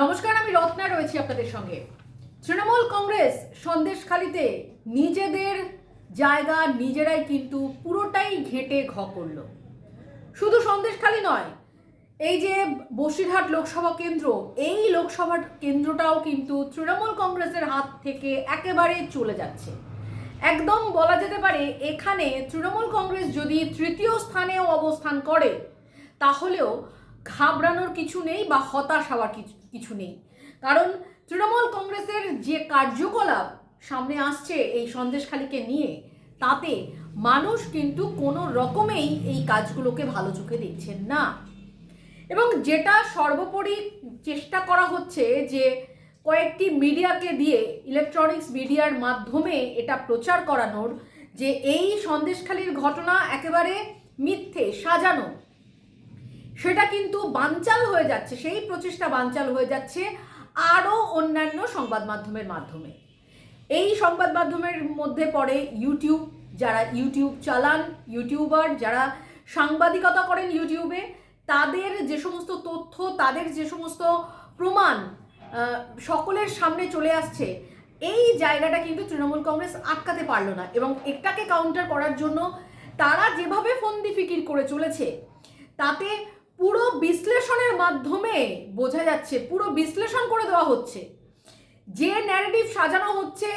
নমস্কার, আমি রত্না রয়েছি আপনাদের সঙ্গে। তৃণমূল কংগ্রেস সন্দেশখালিতে নিজেদের জায়গা নিজেরাই কিন্তু পুরোটাই ঘেঁটে ঘ করল। শুধু সন্দেশখালি নয়, এই যে বসিরহাট লোকসভা কেন্দ্র, এই লোকসভা কেন্দ্রটাও কিন্তু তৃণমূল কংগ্রেসের হাত থেকে একেবারে চলে যাচ্ছে। একদম বলা যেতে পারে, এখানে তৃণমূল কংগ্রেস যদি তৃতীয় স্থানেও অবস্থান করে, তাহলেও ঘাবড়ানোর কিছু নেই বা হতাশ হওয়ার কিছু নেই। কারণ তৃণমূল কংগ্রেসের যে কার্যকলাপ সামনে আসছে এই সন্দেশখালিকে নিয়ে, তাতে মানুষ কিন্তু কোনো রকমেই এই কাজগুলোকে ভালো চোখে দেখছেন না। এবং যেটা সর্বোপরি চেষ্টা করা হচ্ছে যে কয়েকটি মিডিয়াকে দিয়ে, ইলেকট্রনিক্স মিডিয়ার মাধ্যমে এটা প্রচার করানোর, যে এই সন্দেশখালির ঘটনা একেবারে মিথ্যে, সাজানো সেটা কিন্তু বানচাল হয়ে যাচ্ছে, সেই প্রচেষ্টা বানচাল হয়ে যাচ্ছে আরও অন্যান্য সংবাদ মাধ্যমের মাধ্যমে। এই সংবাদ মাধ্যমের মধ্যে পড়ে ইউটিউব যারা ইউটিউব চালান ইউটিউবার যারা সাংবাদিকতা করেন ইউটিউবে তাদের যে সমস্ত তথ্য, তাদের যে সমস্ত প্রমাণ সকলের সামনে চলে আসছে, এই জায়গাটা কিন্তু তৃণমূল কংগ্রেস আটকাতে পারল না এবং এটাকে কাউন্টার করার জন্য তারা যেভাবে ফন্দি ফিকির করে চলেছে, তাতে পুরো বিশ্লেষণের মাধ্যমে বোঝা যাচ্ছে, পুরো বিশ্লেষণ করে দেওয়া হচ্ছে। যে ন্যারেটিভ সাজানো হচ্ছে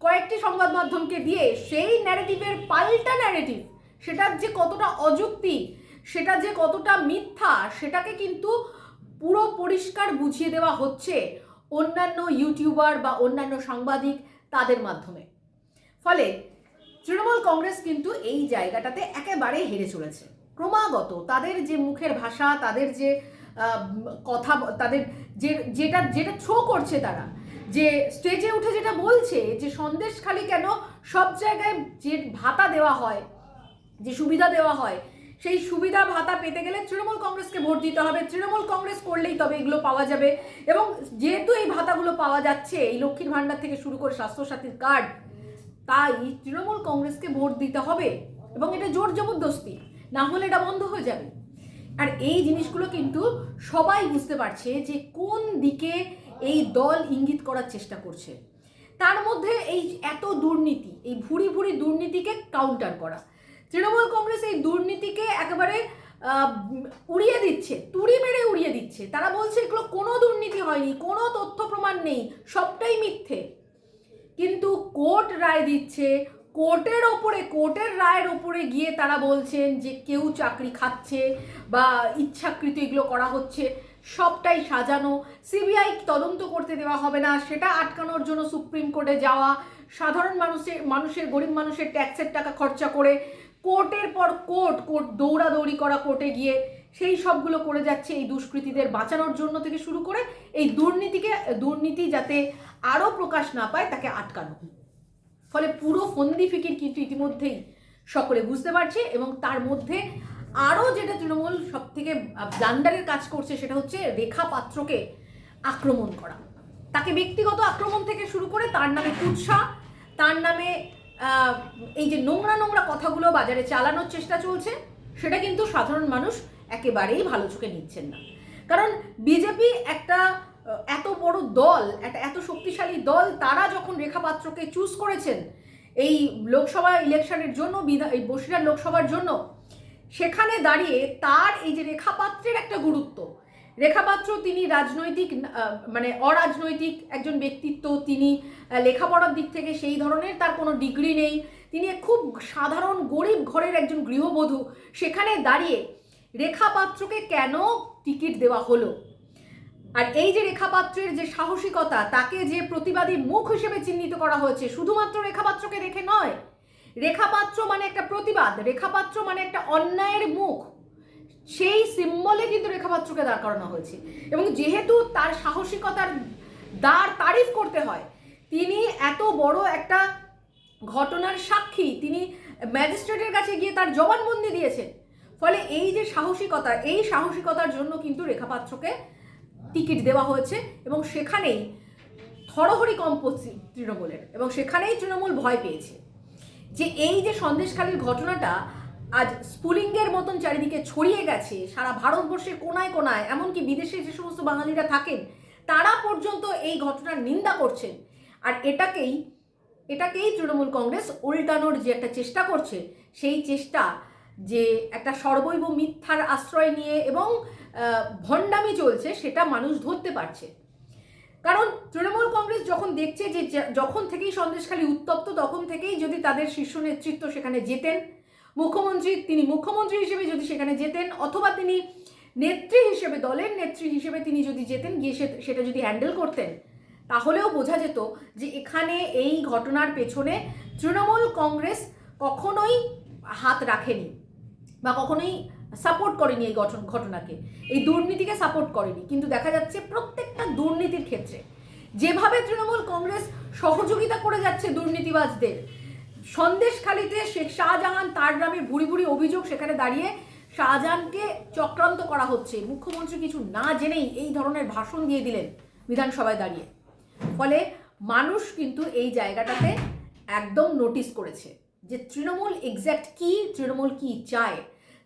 কয়েকটি সংবাদ মাধ্যমকে দিয়ে, সেই ন্যারেটিভের পাল্টা ন্যারেটিভ সেটার যে কতটা অযুক্তি, সেটা যে কতটা মিথ্যা, সেটাকে কিন্তু পুরো পরিষ্কার বুঝিয়ে দেওয়া হচ্ছে অন্যান্য ইউটিউবার বা অন্যান্য সাংবাদিক তাদের মাধ্যমে। ফলে তৃণমূল কংগ্রেস কিন্তু এই জায়গাটাতে একেবারে হেরে চলেছে। ক্রমাগত তাদের যে মুখের ভাষা, তাদের যে কথা, তাদের যে, যেটা যেটা থ্রো করছে তারা, যে স্টেজে উঠে যেটা বলছে, যে সন্দেশ খালি কেন সব জায়গায় যে ভাতা দেওয়া হয়, যে সুবিধা দেওয়া হয়, সেই সুবিধা ভাতা পেতে গেলে তৃণমূল কংগ্রেসকে ভোট দিতে হবে। তৃণমূল কংগ্রেস করলেই তবে এগুলো পাওয়া যাবে। এবং যেহেতু এই ভাতাগুলো পাওয়া যাচ্ছে, এই লক্ষ্মীর ভাণ্ডার থেকে শুরু করে স্বাস্থ্যসাথীর কার্ড, তাই তৃণমূল কংগ্রেসকে ভোট দিতে হবে। এবং এটা জোর জবরদস্তি। না হলে এটা বন্ধ হয়ে যাবে। আর এই জিনিসগুলো কিন্তু সবাই বুঝতে পারছে যে কোন দিকে এই দল ইঙ্গিত করার চেষ্টা করছে। তার মধ্যে এই এত দুর্নীতি, এই ভুরি ভুরি দুর্নীতিকে কাউন্টার করা। তৃণমূল কংগ্রেস এই দুর্নীতিকে একেবারে উড়িয়ে দিচ্ছে, তুড়ি মেরে উড়িয়ে দিচ্ছে। তারা বলছে এগুলো কোনো দুর্নীতি হয়নি, কোনো তথ্য প্রমাণ নেই, সবটাই মিথ্যে। কিন্তু কোর্ট রায় দিচ্ছে কোর্টের ওপরে, কোর্টের রায়ের ওপরে গিয়ে তারা বলছেন যে কেউ চাকরি খাচ্ছে বা ইচ্ছাকৃত এগুলো করা হচ্ছে, সবটাই সাজানো। সিবিআই তদন্ত করতে দেওয়া হবে না, সেটা আটকানোর জন্য সুপ্রিম কোর্টে যাওয়া। সাধারণ মানুষের মানুষের, গরিব মানুষের ট্যাক্সের টাকা খরচা করে কোর্টের পর কোর্ট কোর্ট দৌড়াদৌড়ি করা কোর্টে গিয়ে সেই সবগুলো করে যাচ্ছে এই দুষ্কৃতীদের বাঁচানোর জন্য থেকে শুরু করে, এই দুর্নীতিকে, দুর্নীতি যাতে আরও প্রকাশ না পায় তাকে আটকানো। ফলে পুরো ফন্দি ফিকির কিন্তু ইতিমধ্যেই সকলে বুঝতে পারছে এবং তার মধ্যে আরও যেটা তৃণমূল সব থেকে ব্লান্ডারের কাজ করছে সেটা হচ্ছে রেখা পাত্রকে আক্রমণ করা। তাকে ব্যক্তিগত আক্রমণ থেকে শুরু করে তার নামে কুৎসা, তার নামে এই যে নোংরা নোংরা কথাগুলো বাজারে চালানোর চেষ্টা চলছে, সেটা কিন্তু সাধারণ মানুষ একেবারেই ভালো চোখে নিচ্ছেন না। কারণ বিজেপি একটা এত বড় দল, একটা এত শক্তিশালী দল, তারা যখন রেখা পাত্রকে চুজ করেছেন, এই লোকসভা ইলেকশনের জন্য, বিধা- এই বসিরহাট লোকসভার জন্য, সেখানে দাঁড়িয়ে তার এই যে রেখাপাত্রের একটা গুরুত্ব। রেখাপাত্র তিনি রাজনৈতিক মানে অরাজনৈতিক একজন ব্যক্তিত্ব, তিনি লেখাপড়ার দিক থেকে সেই ধরনের তার কোনো ডিগ্রি নেই। তিনি খুব সাধারণ গরিব ঘরের একজন গৃহবধূ। সেখানে দাঁড়িয়ে রেখাপাত্রকে কেন টিকিট দেওয়া হলো? আর এই যে রেখাপাত্রের যে সাহসিকতা, তাকে যে প্রতিবাদী মুখ হিসেবে চিহ্নিত করা হয়েছে, শুধুমাত্র রেখাপাত্রকে দেখে নয়। রেখাপাত্র মানে একটা প্রতিবাদ, রেখাপাত্র মানে একটা অন্যায়ের মুখ। সেই সিম্বলে কিন্তু রেখাপাত্রকে দাঁড় করানো হয়েছে। এবং যেহেতু তার সাহসিকতার দাঁড় তারিফ করতে হয়, তিনি এত বড় একটা ঘটনার সাক্ষী, তিনি ম্যাজিস্ট্রেটের কাছে গিয়ে তার জবানবন্দি দিয়েছেন। ফলে এই যে সাহসিকতা, এই সাহসিকতার জন্য কিন্তু রেখাপাত্রকে টিকিট দেওয়া হয়েছে এবং সেখানেই থরহরি কম পড়ছে তৃণমূলের এবং সেখানেই তৃণমূল ভয় পেয়েছে। যে এই যে সন্দেশখালীর ঘটনাটা আজ স্পুলিঙ্গের মতন চারিদিকে ছড়িয়ে গেছে, সারা ভারতবর্ষের কোনায় কোনায়, এমনকি বিদেশে যে সমস্ত বাঙালিরা থাকেন, তারা পর্যন্ত এই ঘটনার নিন্দা করছেন। আর এটাকেই এটাকেই তৃণমূল কংগ্রেস উল্টানোর যে একটা চেষ্টা করছে, সেই চেষ্টা যে একটা সর্বৈব মিথ্যার আশ্রয় নিয়ে এবং ভণ্ডামি চলছে, সেটা মানুষ ধরতে পারছে। কারণ তৃণমূল কংগ্রেস যখন দেখছে যে যখন থেকেই সন্দেশখালী উত্তপ্ত, তখন থেকেই যদি তাদের শীর্ষ নেতৃত্ব সেখানে যেতেন মুখ্যমন্ত্রী, তিনি মুখ্যমন্ত্রী হিসেবে যদি সেখানে যেতেন অথবা তিনি নেত্রী হিসেবে, দলের নেত্রী হিসেবে তিনি যদি যেতেন গিয়ে সেটা যদি হ্যান্ডেল করতেন, তাহলেও বোঝা যেত যে এখানে এই ঘটনার পেছনে তৃণমূল কংগ্রেস কখনোই হাত রাখেনি, বা কখনোই সাপোর্ট করেনি এই গঠন ঘটনাকে। এই দুর্নীতিকে সাপোর্ট করেনি। কিন্তু দেখা যাচ্ছে প্রত্যেকটা দুর্নীতির ক্ষেত্রে, যেভাবে তৃণমূল কংগ্রেস সহযোগিতা করে যাচ্ছে দুর্নীতিবাজদের, সন্দেশখালিতে শেখ শাহজাহান তার গ্রামে ভুড়ি ভুড়ি অভিযোগ সেখানে দাঁড়িয়ে শাহজাহানকে চক্রান্ত করা হচ্ছে। মুখ্যমন্ত্রী কিছু না জেনেই এই ধরনের ভাষণ দিয়ে দিলেন বিধানসভায় দাঁড়িয়ে। ফলে মানুষ কিন্তু এই জায়গাটাতে একদম নোটিস করেছে যে তৃণমূল এক্স্যাক্ট কি, তৃণমূল কি চায়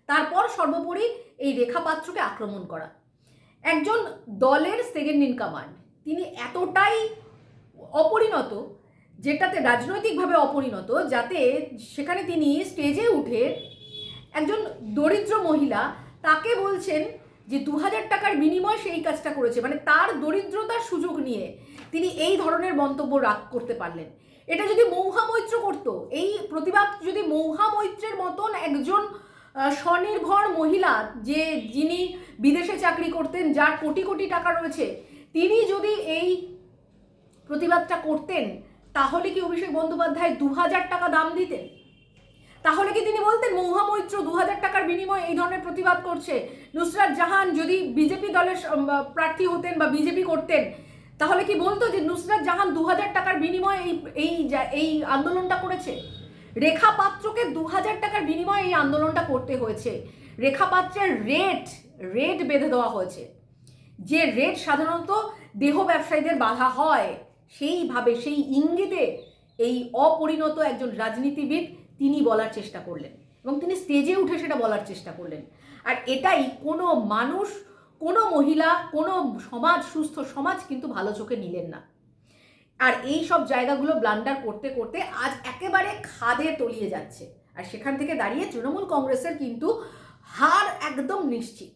তারপর সর্বোপরি এই রেখা পাত্রকে আক্রমণ করা। একজন দলের সেকেন্ড ইন কমান্ড তিনি এতটাই অপরিণত, যেটাতে রাজনৈতিকভাবে অপরিণত, যাতে সেখানে তিনি স্টেজে উঠে একজন দরিদ্র মহিলা তাকে বলছেন যে দু হাজার টাকার বিনিময়ে সেই কাজটা করেছে। মানে তার দরিদ্রতার সুযোগ নিয়ে তিনি এই ধরনের মন্তব্য রাগ করতে পারলেন। এটা যদি মৌহা মৈত্র করতো, এই প্রতিবাদ যদি মৌহা মৈত্রের মতন একজন স্বনির্ভর মহিলা যে যিনি বিদেশে চাকরি করতেন, যার কোটি কোটি টাকা রয়েছে, তিনি যদি এই প্রতিবাদটা করতেন, তাহলে কি অভিষেক বন্দ্যোপাধ্যায় দু হাজার টাকা দাম দিতেন? তাহলে কি তিনি বলতেন, মৌহা মৈত্র দু হাজার টাকার বিনিময়ে এই ধরনের প্রতিবাদ করছে? নুসরাত জাহান যদি বিজেপি দলের প্রার্থী হতেন বা বিজেপি করতেন, তাহলে কি বলতো যে নুসরাত জাহান দু হাজার টাকার বিনিময়ে এই এই এই আন্দোলনটা করেছে? রেখা পাত্রকে দু হাজার টাকার বিনিময়ে এই আন্দোলনটা করতে হয়েছে। রেখা পাত্রের রেট রেট বেঁধে দেওয়া হয়েছে। যে রেট সাধারণত দেহ ব্যবসায়ীদের বাধা হয়, সেইভাবে, সেই ইঙ্গিতে এই অপরিণত একজন রাজনীতিবিদ তিনি বলার চেষ্টা করলেন এবং তিনি স্টেজে উঠে সেটা বলার চেষ্টা করলেন। আর এটাই কোনো মানুষ, কোনো মহিলা, কোনো সমাজ সুস্থ সমাজ কিন্তু ভালো চোখে নিলেন না। আর এই সব জায়গাগুলো ব্লান্ডার করতে করতে আজ একেবারে খাদে তলিয়ে যাচ্ছে। আর সেখান থেকে দাঁড়িয়ে তৃণমূল কংগ্রেসের কিন্তু হার একদম নিশ্চিত।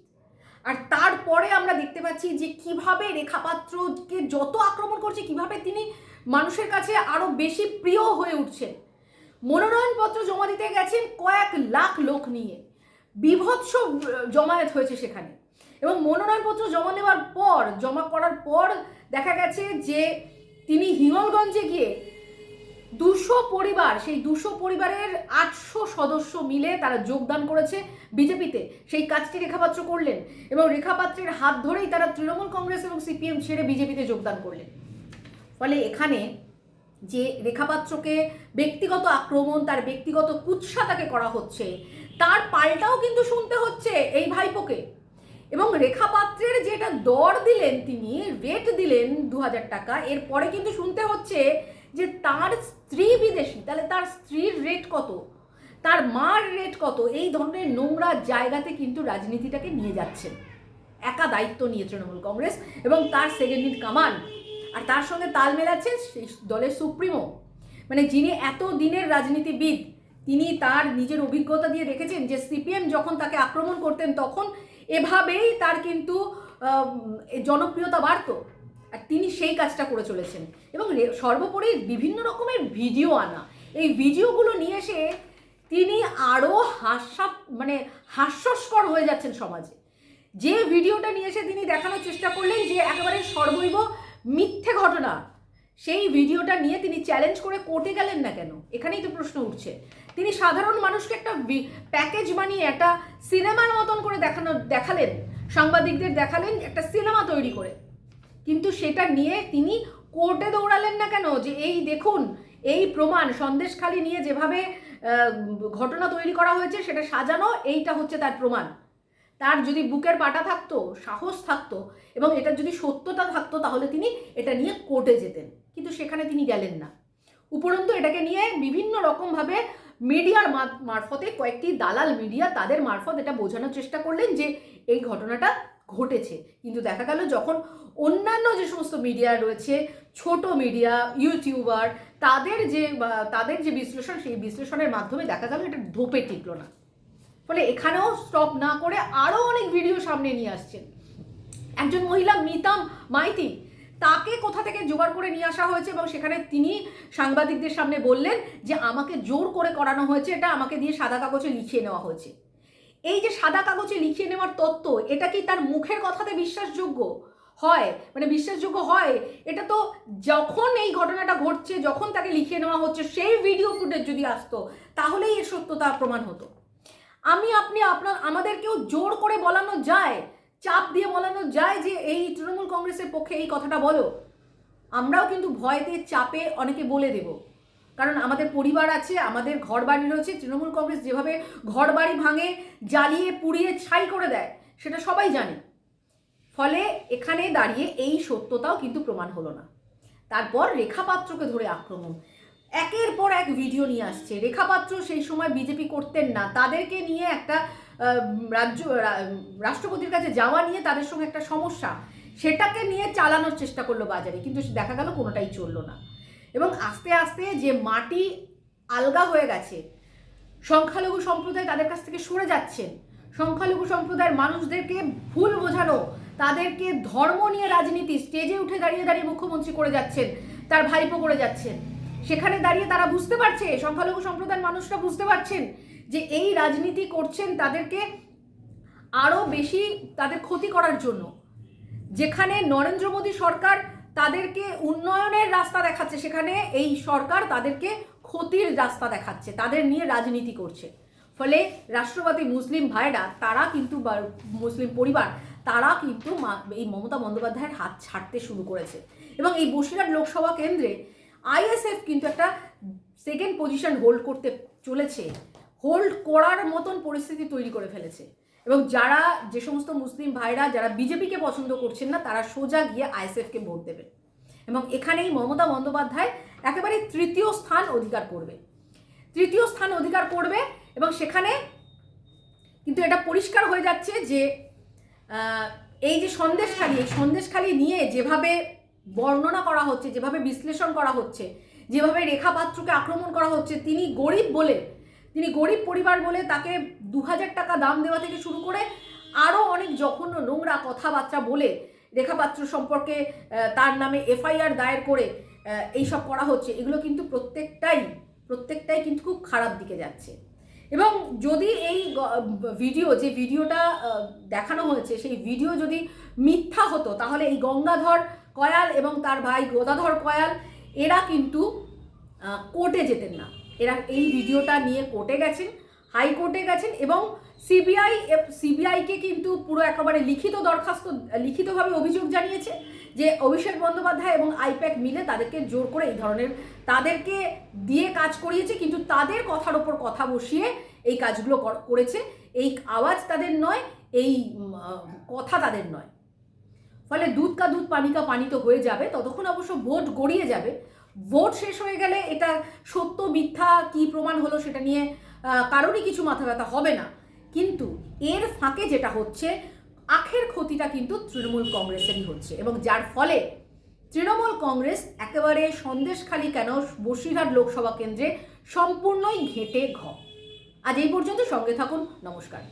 আর তারপরে আমরা দেখতে পাচ্ছি যে কীভাবে রেখাপাত্রকে যত আক্রমণ করছে, কীভাবে তিনি মানুষের কাছে আরও বেশি প্রিয় হয়ে উঠছেন। মনোনয়নপত্র জমা দিতে গেছেন কয়েক লাখ লোক নিয়ে। বিভৎস জমায়েত হয়েছে সেখানে। এবং মনোনয়নপত্র জমা নেওয়ার পর, জমা করার পর দেখা গেছে যে তিনি হিঙ্গলগঞ্জে গিয়ে দুশো পরিবার, সেই দুশো পরিবারের আটশো সদস্য মিলে তারা যোগদান করেছে বিজেপিতে। সেই কাজটি রেখাপাত্র করলেন এবং রেখাপাত্রের হাত ধরেই তারা তৃণমূল কংগ্রেস এবং সিপিএম ছেড়ে বিজেপিতে যোগদান করলেন। ফলে এখানে যে রেখাপাত্রকে ব্যক্তিগত আক্রমণ, তার ব্যক্তিগত কুৎসা তাকে করা হচ্ছে, তার পাল্টাও কিন্তু শুনতে হচ্ছে এই ভাইপোকে। এবং রেখাপাত্রের যেটা দর দিলেন তিনি রেট দিলেন দু হাজার টাকা, এরপরে কিন্তু শুনতে হচ্ছে যে তার স্ত্রী বিদেশি, তাহলে তার স্ত্রীর রেট কত? তার মার রেট কত? এই ধরনের নোংরা জায়গাতে কিন্তু রাজনীতিটাকে নিয়ে যাচ্ছেন। একা দায়িত্ব নিয়ে তৃণমূল কংগ্রেস এবং তার সেকেন্ড ইন কামান আর তার সঙ্গে তাল মেলাচ্ছেন দলের সুপ্রিমো। মানে যিনি এত দিনের রাজনীতিবিদ, তিনি তার নিজের অভিজ্ঞতা দিয়ে দেখেছেন যে সিপিএম যখন তাকে আক্রমণ করতেন, তখন এভাবেই তার কিন্তু জনপ্রিয়তা বাড়তো। আর তিনি সেই কাজটা করে চলেছেন। এবং সর্বোপরি বিভিন্ন রকমের ভিডিও আনা। এই ভিডিওগুলো নিয়ে এসে তিনি আরও হাস্যা মানে হাস্যস্কর হয়ে যাচ্ছেন সমাজে। যে ভিডিওটা নিয়ে এসে তিনি দেখানোর চেষ্টা করলেন যে একেবারে সর্বৈব মিথ্যে ঘটনা সেই ভিডিওটা নিয়ে তিনি চ্যালেঞ্জ করে কোর্টে গেলেন না কেন? এখানেই তো প্রশ্ন উঠছে। তিনি সাধারণ মানুষকে একটা প্যাকেজ বানিয়ে একটা সিনেমার মতন করে দেখানো, দেখালেন। সাংবাদিকদের দেখালেন, একটা সিনেমা তৈরি করে। কিন্তু সেটা নিয়ে তিনি কোর্টে দৌড়ালেন না কেন? যে এই দেখুন, এই প্রমাণ সন্দেশখালি নিয়ে যেভাবে ঘটনা তৈরি করা হয়েছে, সেটা সাজানো, এইটা হচ্ছে তার প্রমাণ। তার যদি বুকের পাটা থাকতো, সাহস থাকতো, এবং এটা যদি সত্যতা থাকতো, তাহলে তিনি এটা নিয়ে কোর্টে যেতেন। কিন্তু সেখানে তিনি গেলেন না। উপরন্তু এটাকে নিয়ে বিভিন্ন রকমভাবে মিডিয়ার মারফতে কয়েকটি দালাল মিডিয়া তাদের মারফত এটা বোঝানোর চেষ্টা করলেন যে এই ঘটনাটা ঘটেছে। কিন্তু দেখা গেল যখন অন্যান্য যে সমস্ত মিডিয়া রয়েছে, ছোট মিডিয়া, ইউটিউবার, তাদের যে তাদের যে বিশ্লেষণ, সেই বিশ্লেষণের মাধ্যমে দেখা গেল এটা ধোপে টিকলো না। ফলে এখানেও স্টপ না করে আরও অনেক ভিডিও সামনে নিয়ে আসছেন। একজন মহিলা মিতাম মাইতি তাকে কোথা থেকে জোগাড় করে নিয়ে আসা হয়েছে এবং সেখানে তিনি সাংবাদিকদের সামনে বললেন যে আমাকে জোর করে করানো হয়েছে, এটা আমাকে দিয়ে সাদা কাগজে লিখিয়ে নেওয়া হয়েছে। এই যে সাদা কাগজে লিখিয়ে নেওয়ার তত্ত্ব, এটা কি তার মুখের কথাতে বিশ্বাসযোগ্য? হয় মানে বিশ্বাসযোগ্য হয়? এটা তো যখন এই ঘটনাটা ঘটছে, যখন তাকে লিখিয়ে নেওয়া হচ্ছে, সেই ভিডিও ফুটেজ যদি আসতো, তাহলেই এর সত্যতা প্রমাণ হতো। আমি, আপনি, আপনার, আমাদেরকেও জোর করে বলানো যায়। চাপ দিয়ে বলানো যায় যে এই তৃণমূল কংগ্রেসের পক্ষে এই কথাটা বলো। আমরাও কিন্তু ভয়তে, চাপে অনেকে বলে দেব। কারণ আমাদের পরিবার আছে, আমাদের ঘর বাড়ি রয়েছে, তৃণমূল কংগ্রেস যেভাবে ঘর বাড়ি ভাঙে, জ্বালিয়ে, পুড়িয়ে, ছাই করে দেয়, সেটা সবাই জানে। ফলে এখানে দাঁড়িয়ে এই সত্যতাও কিন্তু প্রমাণ হলো না। তারপর রেখাপাত্রকে ধরে আক্রমণ। একের পর এক ভিডিও নিয়ে আসছে। রেখাপাত্র সেই সময় বিজেপি করতেন না। তাদেরকে নিয়ে একটা রাজ্য রাষ্ট্রপতির কাছে যাওয়া নিয়ে তাদের সঙ্গে একটা সমস্যা, সেটাকে নিয়ে চালানোর চেষ্টা করল বাজারে, কিন্তু দেখা গেল কোনোটাই চলল না। এবং আস্তে আস্তে যে মাটি আলগা হয়ে গেছে, সংখ্যালঘু সম্প্রদায় তাদের কাছ থেকে সরে যাচ্ছেন। সংখ্যালঘু সম্প্রদায়ের মানুষদেরকে ভুল বোঝানো, তাদেরকে ধর্ম নিয়ে রাজনীতি স্টেজে উঠে দাঁড়িয়ে দাঁড়িয়ে মুখ্যমন্ত্রী করে যাচ্ছেন, তার ভাইপো করে যাচ্ছেন। সেখানে দাঁড়িয়ে তারা বুঝতে পারছে, সংখ্যালঘু সম্প্রদায়ের মানুষরা বুঝতে পারছেন যে এই রাজনীতি করছেন তাদেরকে আরও বেশি তাদের ক্ষতি করার জন্য। যেখানে নরেন্দ্র মোদী সরকার তাদেরকে উন্নয়নের রাস্তা দেখাচ্ছে, সেখানে এই সরকার তাদেরকে ক্ষতির রাস্তা দেখাচ্ছে, তাদের নিয়ে রাজনীতি করছে। ফলে রাষ্ট্রবাদী মুসলিম ভাইরা, তারা কিন্তু মুসলিম পরিবার, তারা কিন্তু এই মমতা বন্দ্যোপাধ্যায়ের হাত ছাড়তে শুরু করেছে। এবং এই বসিরহাট লোকসভা কেন্দ্রে আইএসএফ কিন্তু একটা সেকেন্ড পজিশন হোল্ড করতে চলেছে। হোল্ড করার মতন পরিস্থিতি তৈরি করে ফেলেছে। এবং যারা যে সমস্ত মুসলিম ভাইরা, যারা বিজেপিকে পছন্দ করছেন না, তারা সোজা গিয়ে আইএসএফকে ভোট দেবে এবং এখানেই মমতা বন্দ্যোপাধ্যায় একেবারে তৃতীয় স্থান অধিকার করবে। তৃতীয় স্থান অধিকার করবে এবং সেখানে কিন্তু এটা পরিষ্কার হয়ে যাচ্ছে যে এই যে সন্দেশখালি, এই সন্দেশখালি নিয়ে যেভাবে বর্ণনা করা হচ্ছে, যেভাবে বিশ্লেষণ করা হচ্ছে, যেভাবে রেখা পাত্রকে আক্রমণ করা হচ্ছে, তিনি গরিব বলে তিনি গরিব পরিবার বলে তাকে দু হাজার টাকা দাম দেওয়া থেকে শুরু করে আরও অনেক জঘন্য নোংরা কথাবার্তা বলে রেখা পাত্র সম্পর্কে তার নামে এফআইআর দায়ের করে এইসব করা হচ্ছে। এগুলো কিন্তু প্রত্যেকটাই প্রত্যেকটাই কিন্তু খুব খারাপ দিকে যাচ্ছে। এবং যদি এই ভিডিও, যে ভিডিওটা দেখানো হয়েছে, সেই ভিডিও যদি মিথ্যা হতো, তাহলে এই গঙ্গাধর কয়াল এবং তার ভাই গদাধর কয়াল, এরা কিন্তু কোর্টে যেতেন না। এরা এই ভিডিওটা নিয়ে কোর্টে গেছেন হাইকোর্টে গেছেন এবং সিবিআই, সিবিআইকে কিন্তু পুরো একেবারে লিখিত দরখাস্ত, লিখিতভাবে অভিযোগ জানিয়েছে যে অভিষেক বন্দ্যোপাধ্যায় এবং আইপ্যাক মিলে তাদেরকে জোর করে এই ধরনের, তাদেরকে দিয়ে কাজ করিয়েছে, কিন্তু তাদের কথার ওপর কথা বসিয়ে এই কাজগুলো কর- করেছে। এই আওয়াজ তাদের নয়, এই কথা তাদের নয়। ফলে দুধ কা দুধ, পানি কা পানি তো হয়ে যাবে, ততক্ষণ অবশ্য ভোট গড়িয়ে যাবে। ভোট শেষ হয়ে গেলে এটা সত্য, মিথ্যা কি প্রমাণ হলো সেটা নিয়ে কারোরই কিছু মাথা ব্যথা হবে না। কিন্তু এর ফাঁকে যেটা হচ্ছে, আখের ক্ষতিটা কিন্তু তৃণমূল কংগ্রেসেরই হচ্ছে এবং যার ফলে তৃণমূল কংগ্রেস একেবারে সন্দেশখালি কেন বসিরহাট লোকসভা কেন্দ্রে সম্পূর্ণই ঘেঁটে ঘ। আজ এই পর্যন্ত সঙ্গে থাকুন, নমস্কার।